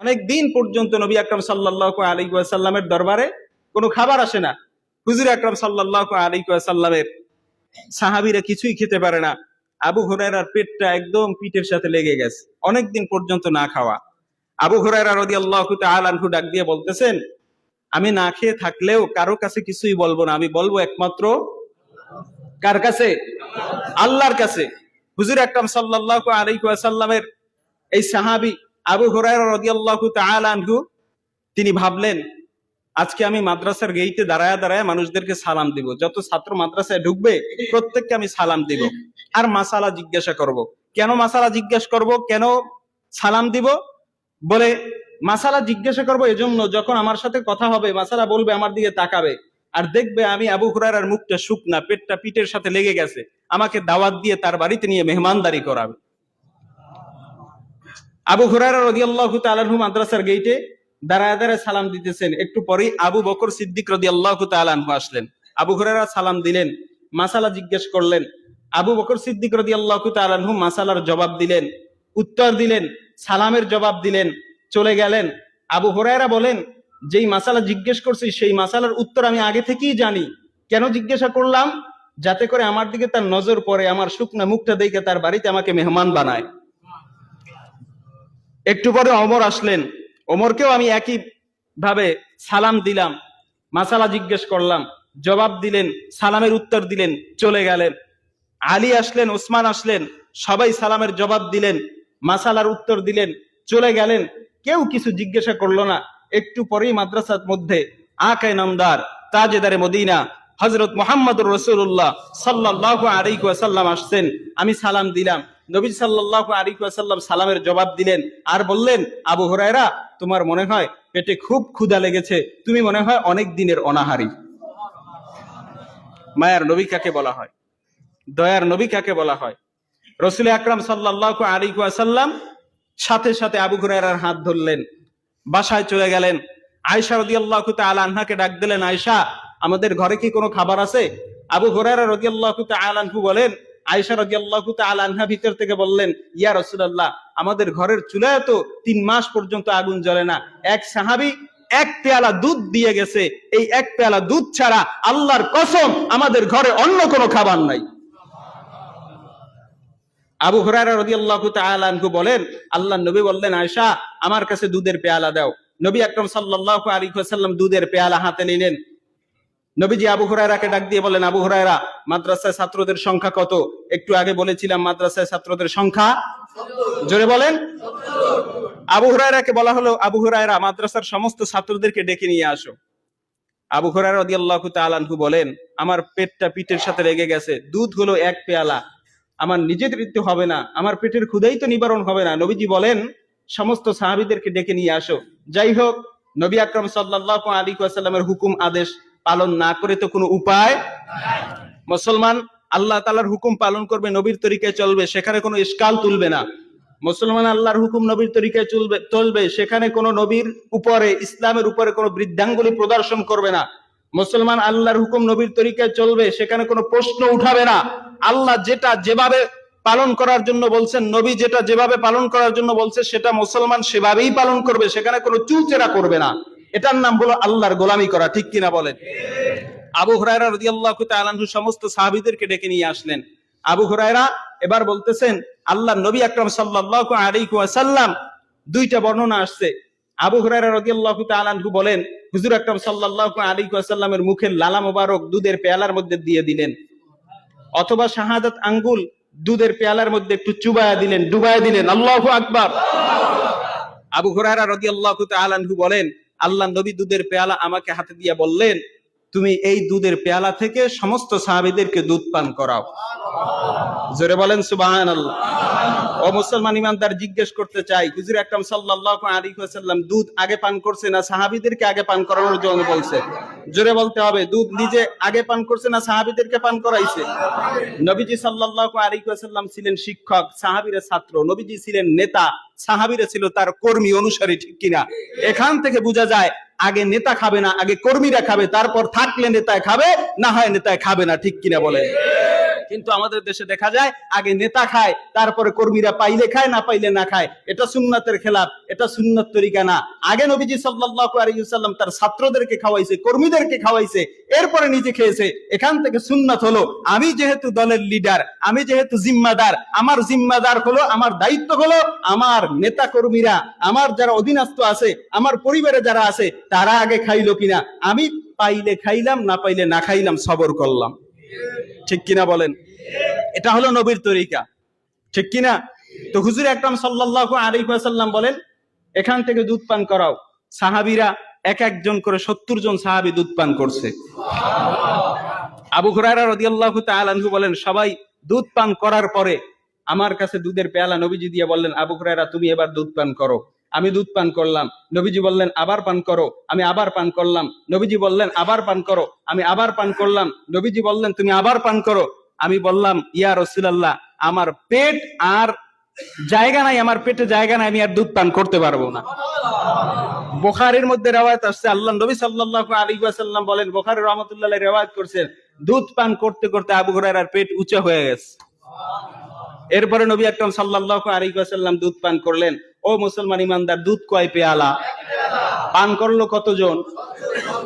অনেক দিন পর্যন্ত নবী আকরম সাল্লাহ আলী সাল্লামের দরবারে কোনো খাবার আসে না। হুজুর আকরম সাল্লাহ আলী সাল্লামের সাহাবিরা কিছুই খেতে পারে না। আবু হুরায়রার পেটটা একদম পিঠের সাথে লেগে গেছে। অনেক দিন পর্যন্ত না খাওয়া। আবু হুরায়রা রদি আল্লাহ আনহু ডাক দিয়ে বলতেছেন, আমি না খেয়ে থাকলেও কারও কাছে কিছুই বলব না। আমি বলব একমাত্র কার কাছে? আল্লাহর কাছে। হুজুর আকরাম সাল্লাহ আলাইসাল্লামের এই সাহাবি আবু আনহু, তিনি ভাবলেন, আজকে আমি মাদ্রাসার গেইটে দাঁড়ায় দাঁড়ায় মানুষদেরকে সালাম দিব। যত ছাত্র মাদ্রাসায় ঢুকবে, প্রত্যেককে আমি সালাম দিব। আর মাসালা জিজ্ঞাসা করব। কেন মাসালা জিজ্ঞাসা করব? কেন সালাম দিব? বলে, মাসালা জিজ্ঞাসা করব এজন্য যখন আমার সাথে কথা হবে, মাসালা বলবে, আমার দিকে তাকাবে। আর দেখবে আমি আবু হুরায়রার মুখটা শুকনা, পেটটা পিঠের সাথে লেগে গেছে। আমাকে দাওয়াত দিয়ে তার বাড়িতে নিয়ে মেহমানদারি করাবে। আবু হুরায়রা রদিয়াল্লাহু তাআলাহু মাদ্রাসার গেইটে দাঁড়ায় দাঁড়ায় সালাম দিতেছেন। একটু পরেই আবু বকর সিদ্দিক রদিয়াল্লাহু তাআলাহু আসলেন। আবু হুরায়রা সালাম দিলেন, মাসালা জিজ্ঞেস করলেন, আবু বকর সিদ্দিক রদিয়াল্লাহু তাআলাহু মাসালার জবাব দিলেন, উত্তর দিলেন, সালামের জবাব দিলেন, চলে গেলেন। আবু হুরায়রা বলেন, যেই মাসালা জিজ্ঞেস করছি, সেই মাসালার উত্তর আমি আগে থেকেই জানি। কেন জিজ্ঞাসা করলাম? যাতে করে আমার দিকে তার নজর পড়ে, আমার শুকনা মুখটা দেখে তার বাড়িতে আমাকে মেহমান বানায়। একটু পরে অমর আসলেন। ওমরকেও আমি একই ভাবে সালাম দিলাম, মাসালা জিজ্ঞেস করলাম, জবাব দিলেন, সালামের উত্তর দিলেন, চলে গেলেন। আলী আসলেন, ওসমান আসলেন, সবাই সালামের জবাব দিলেন, মাসালার উত্তর দিলেন, চলে গেলেন। কেউ কিছু জিজ্ঞাসা করল না। একটু পরেই মাদ্রাসার মধ্যে আকায় নামদার, তাজেদারে মদিনা হজরত মোহাম্মদুর রসুল্লাহ সাল্লাহ আলাইকু সাল্লাম আসছেন। আমি সালাম দিলাম। নবী সাল্লাহ আলাইকু সাল্লাম সালামের জবাব দিলেন। আর বললেন, আবু হরায়রা, তোমার মনে হয় পেটে খুব ক্ষুধা লেগেছে, তুমি মনে হয় অনেক দিনের অনাহারি? মায়ার নবী কাকে বলা হয়? দয়ার নবী কাকে বলা হয়? রসুল আকরাম সাল্লাহ আলাইকু সাল্লাম সাথে সাথে আবু হুরায়রার হাত ধরলেন, বাসায় চলে গেলেন। আয়সা রদি আল্লাহ আনহাকে ডাক দিলেন আয়সা আমাদের ঘরে কি কোনো খাবার আছে? আবু হুরায়রা রদি আল্লাহ আনহু বলেন আয়সা আনহা ভিতর থেকে বললেন, ইয়া রসুল্লাহ আমাদের ঘরের চুলায় তো তিন মাস পর্যন্ত আগুন জ্বলে না। এক সাহাবি এক পেয়ালা দুধ দিয়ে গেছে। এই এক পেয়ালা দুধ ছাড়া আল্লাহর কসম আমাদের ঘরে অন্য কোনো খাবার নাই। আবু আনহু বলেন আল্লাহ নবী বললেন, আয়েশা, আমার কাছে দুধের পেয়ালা দাও। নবী আকরাম সাল্লাল্লাহু আলাইহি দুধের পেয়ালা হাতে নিলেন। নবীজি আবু হুরায়রাকে ডাক দিয়ে বলেন, আবু হুরায়রা, মাদ্রাসায় ছাত্রদের সংখ্যা কত? একটু আগে বলেছিলাম মাদ্রাসায় ছাত্রদের সংখ্যা। জোরে বলেন। আবু হুরায়রাকে বলা হলো, আবু হুরায়রা, মাদ্রাসার সমস্ত ছাত্রদেরকে ডেকে নিয়ে আসো। আবু হুরায়রা রাদিয়াল্লাহু বলেন, আমার পেটটা পিঠের সাথে লেগে গেছে, দুধ হলো এক পেয়ালা। আমার নিজের মৃত্যু হবে না, আমার পেটের ক্ষুদাই তো নিবারণ হবে না। নবীজি বলেন, সমস্ত সাহাবিদেরকে ডেকে নিয়ে আসো। যাই হোক, নবী আকরম সাল্লাহ আলী সাল্লামের হুকুম, আদেশ পালন না করে তো কোনো উপায় মুসলমান আল্লাহ তালার হুকুম পালন করবে, নবীর তরিকায় চলবে, সেখানে কোনো ইস্কাল তুলবে না। মুসলমান আল্লাহর হুকুম নবীর তরিকায় চলবে চলবে, সেখানে কোনো নবীর উপরে, ইসলামের উপরে কোনো বৃদ্ধাঙ্গুলি প্রদর্শন করবে না। মুসলমান আল্লাহর হুকুম নবীর তরিকায় চলবে, সেখানে কোনো প্রশ্ন উঠাবে না। আল্লাহ যেটা যেভাবে পালন করার জন্য বলছেন, নবী যেটা যেভাবে পালন করার জন্য বলছে, সেটা মুসলমান সেভাবেই পালন করবে, সেখানে কোনো চুলচেরা করবে না। এটার নাম হলো আল্লাহর গোলামি করা, ঠিক কিনা বলেন? আবু হুরায়রা রাদিয়াল্লাহু তাআলা আনহু সমস্ত সাহাবীদেরকে ডেকে নিয়ে আসলেন। আবু হুরায়রা এবার বলতেছেন, আল্লাহ নবী আকরাম সাল্লাল্লাহু আলাইহি ওয়াসাল্লাম দুইটা বর্ণনা আসছে। আবু হুরায়রা রাদিয়াল্লাহু তাআলা আনহু বলেন, হুজুর আকরাম সাল্লাল্লাহু আলাইহি ওয়াসাল্লামের মুখের লালা মোবারক দুধের পেয়ালার মধ্যে দিয়ে দিলেন, অথবা শাহাদাত আঙ্গুল দুধের পেয়ালার মধ্যে একটু চুবায়া দিলেন, ডুবায়া দিলেন। আল্লাহু আকবার। আবু হুরায়রা রাদিয়াল্লাহু তাআলা আনহু বলেন, আল্লাহ নবী দুধের পেয়ালা আমাকে হাতে দিয়ে বললেন তুমি এই দুধের পেয়ালা থেকে সমস্ত সাহাবিদেরকে দুধ পান করাও। জোরে বলেন সুবহানাল্লাহ। ও মুসলমান ইমানদার জিজ্ঞেস করতে চাই, হুজুর দুধ আগে পান করছে না আগে পান করানোর জন্য বলছে? জোরে বলতে হবে, দুধ নিজে আগে পান করছে না পান করাইছে? নবীজি ছিলেন শিক্ষক, সাহাবীরা ছাত্র, নবীজি ছিলেন নেতা, সাহাবীরা ছিল তার কর্মী অনুসারী, ঠিক কিনা? এখান থেকে বোঝা যায়, আগে নেতা খাবে না, আগে কর্মীরা খাবে, তারপর থাকলে নেতায় খাবে, না হয় নেতায় খাবে না, ঠিক কিনা বলেন? কিন্তু আমাদের দেশে দেখা যায়, আগে নেতা খায়, তারপরে কর্মীরা পাইলে খায়, না পাইলে না খায়। এটা সুন্নাতের খেলাফ, এটা সুন্নত তরিকা না। আগে নবীজি আলাইহি তার ছাত্রদেরকে খাওয়াইছে, কর্মীদেরকে খাওয়াইছে, এরপরে নিজে খেয়েছে। এখান থেকে সুন্নাত হলো, আমি যেহেতু দলের লিডার আমি যেহেতু জিম্মাদার, আমার জিম্মাদার হলো, আমার দায়িত্ব হলো আমার নেতা কর্মীরা, আমার যারা অধীনস্থ আছে, আমার পরিবারে যারা আছে, তারা আগে খাইলো কিনা? আমি পাইলে খাইলাম, না পাইলে না খাইলাম, সবর করলাম। ঠিক কিনা বলেন? এটা হলো নবীর তরিকা। ঠিক কিনা? তো হুজুর আকরাম সাল্লাল্লাহু আলাইহি ওয়াসাল্লাম বলেন, এখান থেকে দুধ পান করাও। সাহাবীরা এক একজন করে সত্তর জন সাহাবী দুধ পান করছে। আবু হুরায়রা রাদিয়াল্লাহু আনহু বলেন, সবাই দুধ পান করার পরে আমার কাছে দুধের পেয়ালা নবীজি দিয়ে বললেন, আবু হুরায়রা, তুমি এবার দুধ পান করো আমি দুধ পান করলাম। নবীজি বললেন, আবার পান করো। আমি আবার পান করলাম। নবীজি বললেন, আবার পান করো। আমি আবার পান করলাম। নবীজি বললেন, তুমি আবার পান করো। আমি বললাম, ইয়া রাসূলুল্লাহ, আমার পেট আর জায়গা নাই, আমার পেটে জায়গা নাই, আমি আর দুধ পান করতে পারব না। বোখারের মধ্যে রেওয়ায়ত আসছে। আল্লাহ নবী সাল্লাল্লাহু আলাইহি ওয়াসাল্লাম বলেন, বুখারী রহমাতুল্লাহ রেওয়ায়ত করছেন, দুধ পান করতে করতে আবু হুরায়রার পেট উঁচা হয়ে গেছে। এরপরে নবী আকরাম সাল্লাল্লাহু আলাইহি ওয়াসাল্লাম দুধ পান করলেন, ও মুসলমান ইমানদার, দুধ কয় পেয়ালা? পান করল কতজন?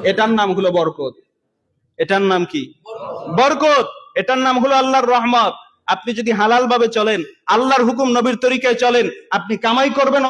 এটার নাম হলো বরকত। এটার নাম কি? বরকত। এটার নাম হলো আল্লাহর রহমত। আপনি যদি হালাল ভাবে চলেন, আল্লাহর হুকুম নবীর তরিকায় চলেন, আপনি কামাই করবেন